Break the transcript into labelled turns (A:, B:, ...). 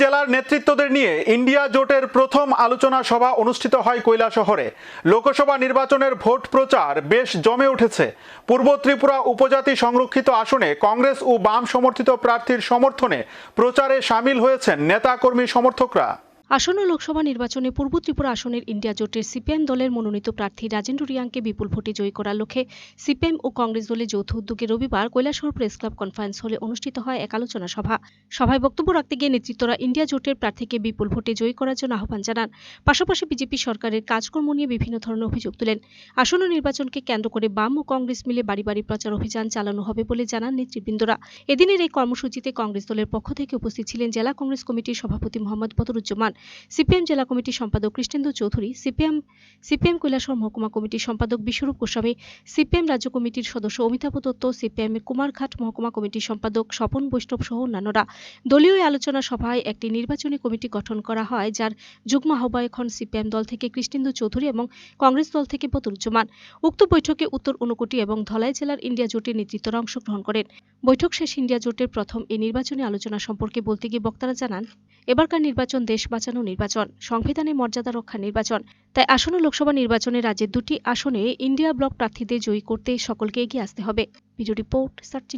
A: জেলার নেতৃত্বদের নিয়ে ইন্ডিয়া জোটের প্রথম আলোচনা সভা অনুষ্ঠিত হয় কৈলা শহরে লোকসভা নির্বাচনের ভোট প্রচার বেশ জমে উঠেছে। পূর্ব ত্রিপুরা উপজাতি সংরক্ষিত আসনে কংগ্রেস ও বাম সমর্থিত প্রার্থীর সমর্থনে প্রচারে সামিল হয়েছেন নেতাকর্মী সমর্থকরা।
B: আসন্ন লোকসভা নির্বাচনে পূর্ব ত্রিপুরা আসনের ইন্ডিয়া জোটের সিপিএম দলের মনোনীত প্রার্থী রাজেন্দ্র রিয়াংকে বিপুল ভোটে জয়ী করার লক্ষ্যে সিপিএম ও কংগ্রেস দলের যৌথ উদ্যোগে রবিবার কৈলাসহর প্রেস ক্লাব কনফারেন্স হলে অনুষ্ঠিত হয় এক আলোচনা সভা। সভায় বক্তব্য রাখতে গিয়ে নেতৃত্বরা ইন্ডিয়া জোটের প্রার্থীকে বিপুল ভোটে জয়ী করার জন্য আহ্বান জানান। পাশাপাশি বিজেপি সরকারের কাজকর্ম নিয়ে বিভিন্ন ধরনের অভিযোগ তুলেন। আসন্ন নির্বাচনকে কেন্দ্র করে বাম ও কংগ্রেস মিলে বাড়ি বাড়ি প্রচার অভিযান চালানো হবে বলে জানান নেতৃবৃন্দরা। এদিনের এই কর্মসূচিতে কংগ্রেস দলের পক্ষ থেকে উপস্থিত ছিলেন জেলা কংগ্রেস কমিটির সভাপতি মোহাম্মদ বদরুজ্জামান। সিপিএম জেলা কমিটির সম্পাদক কৃষ্ণেন্দু চৌধুরী, সিপিএম সিপিএম কৈলাসহর মহকুমা কমিটির সম্পাদক বিশ্বরূপ গোস্বামী, সিপিএম রাজ্য কমিটির সদস্য অমিতাভ দত্ত, সিপিএম কুমারঘাট মহকুমা কমিটির সম্পাদক স্বপন বৈষ্ণব সহ অন্যান্যরা। দলীয় আলোচনা সভায় একটি নির্বাচনী কমিটি গঠন করা হয়, যার যুগ্ম আহ্বায়ক হন সিপিএম দল থেকে কৃষ্ণেন্দু চৌধুরী এবং কংগ্রেস দল থেকে বদরুজ্জামান উক্ত বৈঠকে উত্তর ঊনকোটি এবং ধলাই জেলার ইন্ডিয়া জোটের নেতৃত্বরা অংশগ্রহণ করেন। বৈঠক শেষ ইন্ডিয়া জোটের প্রথম এই নির্বাচনী আলোচনা সম্পর্কে বলতে গিয়ে বক্তারা জানান, এবারকার নির্বাচন দেশ বাঁচানো নির্বাচন। সংবিধানে মর্যাদা রক্ষা নির্বাচন। তাই আসন্ন লোকসভা নির্বাচনে রাজ্যের দুটি আসনে ইন্ডিয়া ব্লক প্রার্থীদের জয়ী করতে সকলকে এগিয়ে আসতে হবে। Report, search